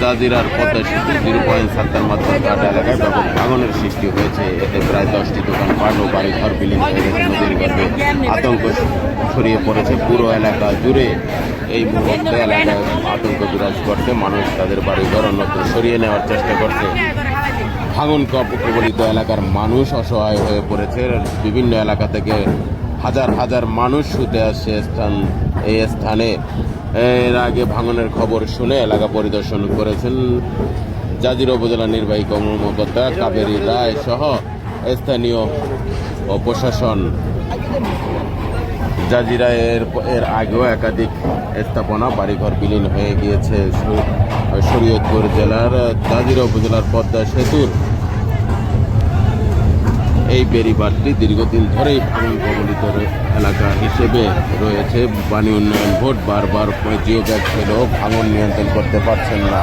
জাজিরার পদ্মা সেতু zero point Sattar মাধ্যমে ঘাট এলাকায় ব্যাপক ভাঙনের সৃষ্টি হয়েছে। এতে প্রায় দশটি দোকান পাট ও বাড়িঘর বিলীন হয়ে গেছে নদীর গর্ভে। আতঙ্ক ছড়িয়ে পড়েছে পুরো এলাকা জুড়ে। এই মুহূর্তে এলাকায় আতঙ্ক বিরাজ করছে। মানুষ তাদের বাড়িঘর অন্যত্র সরিয়ে নেওয়ার চেষ্টা করছে। ভাঙন কবলিত এলাকার মানুষ অসহায় হয়ে পড়েছে। বিভিন্ন এলাকা থেকে হাজার হাজার মানুষ শুতে আসছে স্থান এই স্থানে। এর আগে ভাঙনের খবর শুনে এলাকা পরিদর্শন করেছেন জাজির উপজেলা নির্বাহী কর্মকর্তা কাবেরী রায় সহ স্থানীয় ও প্রশাসন। জাজিরা এর এর আগেও একাধিক স্থাপনা, বাড়িঘর বিলীন হয়ে গিয়েছে শরীয়তপুর জেলার জাজিরা উপজেলার পদ্মা সেতুর এই বেড়িবাঁধটি দীর্ঘদিন ধরেই ভাঙন কবলিত এলাকা হিসেবে রয়েছে। পানি উন্নয়ন ভোট বারবার জিও ব্যাগ ছিল ভাঙন নিয়ন্ত্রণ করতে পারছেন না।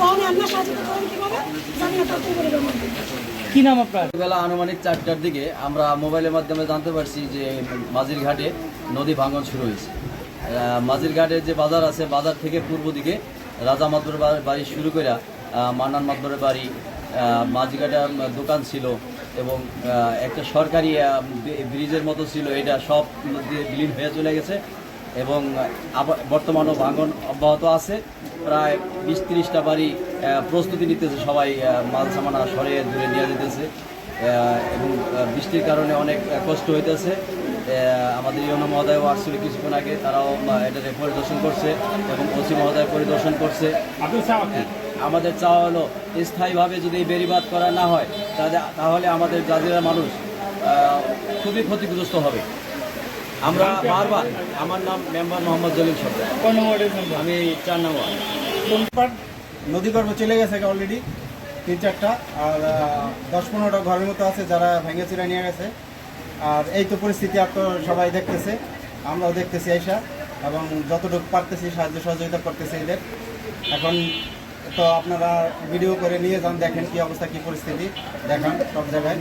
তখন আমরা সাহায্য করেন কীভাবে? জানি না তাড়াতাড়ি করে দেবো। কি নাম আপনার? বেলা আনুমানিক চারটার দিকে আমরা মোবাইলের মাধ্যমে জানতে পারছি যে মাঝির ঘাটে নদী ভাঙন শুরু হয়েছে। মাঝির ঘাটের যে বাজার আছে বাজার থেকে পূর্ব দিকে রাজা মাদবরের বাড়ি শুরু করে মান্নান মাদবরের বাড়ি মাঝিঘাটে দোকান ছিল এবং একটা সরকারি ব্রিজের মতো ছিল। এটা সব দিয়ে বিলীন হয়ে চলে গেছে। এবং বর্তমানও ভাঙন অব্যাহত আছে। প্রায় বিশ তিরিশটা বাড়ি প্রস্তুতি নিতেছে সবাই মাল সামানা সরে দূরে নিয়ে যেতেছে। এবং বৃষ্টির কারণে অনেক কষ্ট হইতেছে। আমাদের ইয়নো মহোদয়ও আসছিল কিছুক্ষণ আগে তারাও এটাকে পরিদর্শন করছে এবং ওসি মহোদয় পরিদর্শন করছে। আমাদের চাওয়া হলো স্থায়ীভাবে যদি বেরিবাদ করা না হয় তাহলে তাহলে আমাদের জাজিরা মানুষ খুবই ক্ষতিগ্রস্ত হবে। আমরা বারবার আমার নাম মেম্বার মোহাম্মদ জলিল সরকার। কোন ওয়ার্ডের আমি চার নম্বর কোন পার্ট? নদী গর্ভ চলে গেছে অলরেডি তিন চারটা। আর দশ পনেরোটা ঘরের মতো আছে যারা ভেঙে চিরা নিয়ে গেছে। আর এই তো পরিস্থিতি তো সবাই দেখতেছে আমরাও দেখতেছি এইসা এবং যতটুকু পারতেছি সাহায্য সহযোগিতা করতেছি এদের। এখন তো আপনারা ভিডিও করে নিয়ে যান দেখেন কি অবস্থা কি পরিস্থিতি। দেখান সব জায়গায়।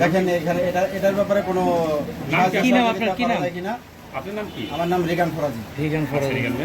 দেখেন এখানে এটা এটার ব্যাপারে কোনো কি নাম আপনার? কি করা নাম? যায় আমার নাম রিগান ফরাজি। রিগান আছে